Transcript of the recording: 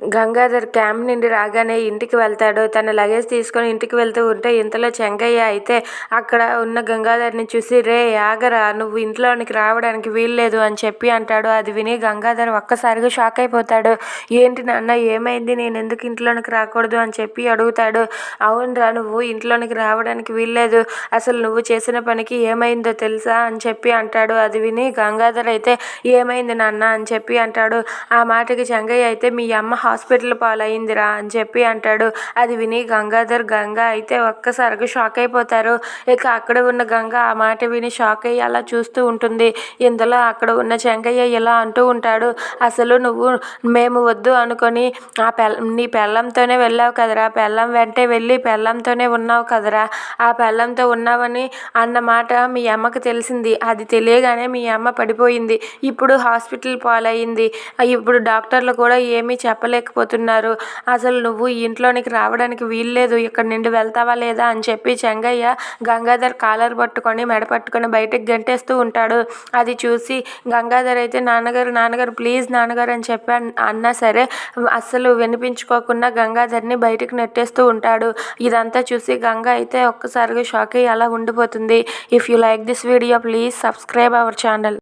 Gangadhar camp నుండి రాగానే ఇంటికి వెళ్తాడు. తన లగేజ్ తీసుకొని ఇంటికి వెళ్తూ ఉంటే ఇంతలో చెంగయ్య అయితే అక్కడ ఉన్న గంగాధర్ని చూసి రే ఆగరా నువ్వు ఇంట్లోనికి రావడానికి వీల్లేదు అని చెప్పి అంటాడు. అది విని గంగాధర్ ఒక్కసారిగా షాక్ అయిపోతాడు. ఏంటి నాన్న ఏమైంది? నేను ఎందుకు ఇంట్లోనికి రాకూడదు అని చెప్పి అడుగుతాడు. అవునరా నువ్వు ఇంట్లోనికి రావడానికి వీల్లేదు. అసలు నువ్వు చేసిన పనికి ఏమైందో తెలుసా? అని చెప్పి అంటాడు. అది విని గంగాధర్ అయితే ఏమైంది నాన్న? అని చెప్పి అంటాడు. ఆ మాటకి చెంగయ్య అయితే మీ అమ్మ హాస్పిటల్ పాలైందిరా అని చెప్పి అంటాడు. అది విని గంగాధర్ గంగ అయితే ఒక్కసారిగా షాక్ అయిపోతారు. ఇక అక్కడ ఉన్న గంగ ఆ మాట విని షాక్ అయ్యి అలా చూస్తూ ఉంటుంది. ఇందులో అక్కడ ఉన్న చెంగయ్య ఇలా అంటూ ఉంటాడు. అసలు నువ్వు మేము వద్దు అనుకొని ఆ పెల్ నీ పెళ్ళంతోనే వెళ్ళావు కదరా. పెళ్ళం వెంటే వెళ్ళి పెళ్ళంతోనే ఉన్నావు కదరా. ఆ పెళ్ళంతో ఉన్నావని అన్న మాట మీ అమ్మకు తెలిసింది. అది తెలియగానే మీ అమ్మ పడిపోయింది. ఇప్పుడు హాస్పిటల్ పాలయ్యింది ఇప్పుడు డాక్టర్లు కూడా ఏమీ చెప్పలేకపోతున్నారు అసలు నువ్వు ఇంట్లోనికి రావడానికి వీల్లేదు. ఇక్కడ నుండి వెళ్తావా లేదా అని చెప్పి చెంగయ్య గంగాధర్ కాలర్ పట్టుకొని మెడ పట్టుకొని బయటకు గంటేస్తూ ఉంటాడు. అది చూసి గంగాధర్ అయితే నాన్నగారు నాన్నగారు ప్లీజ్ నాన్నగారు అని చెప్పి అన్నా సరే అస్సలు వినిపించుకోకుండా గంగాధర్ని బయటకు నెట్టేస్తూ ఉంటాడు. ఇదంతా చూసి గంగ అయితే ఒక్కసారిగా షాక్ అయ్యి అలా ఉండిపోతుంది. If you like this video please subscribe our channel.